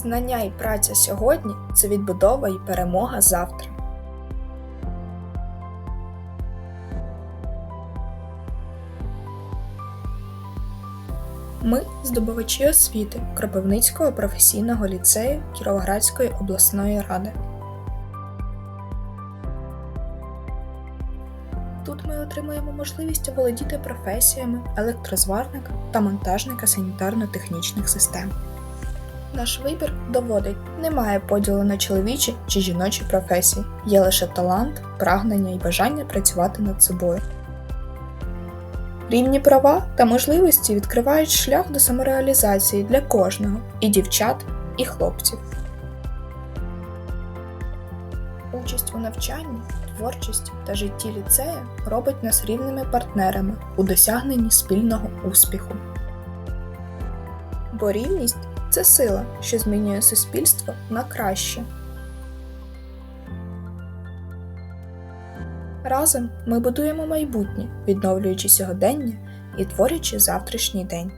Знання і праця сьогодні це відбудова і перемога завтра. Ми здобувачі освіти Кропивницького професійного ліцею Кіровоградської обласної ради. Тут ми отримуємо можливість оволодіти професіями електрозварника та монтажника санітарно-технічних систем. Наш вибір доводить, немає поділу на чоловічі чи жіночі професії, є лише талант, прагнення і бажання працювати над собою. Рівні права та можливості відкривають шлях до самореалізації для кожного і дівчат, і хлопців. Участь у навчанні, творчості та житті ліцея робить нас рівними партнерами у досягненні спільного успіху. Бо рівність це сила, що змінює суспільство на краще. Разом ми будуємо майбутнє, відновлюючи сьогодення і творячи завтрашній день.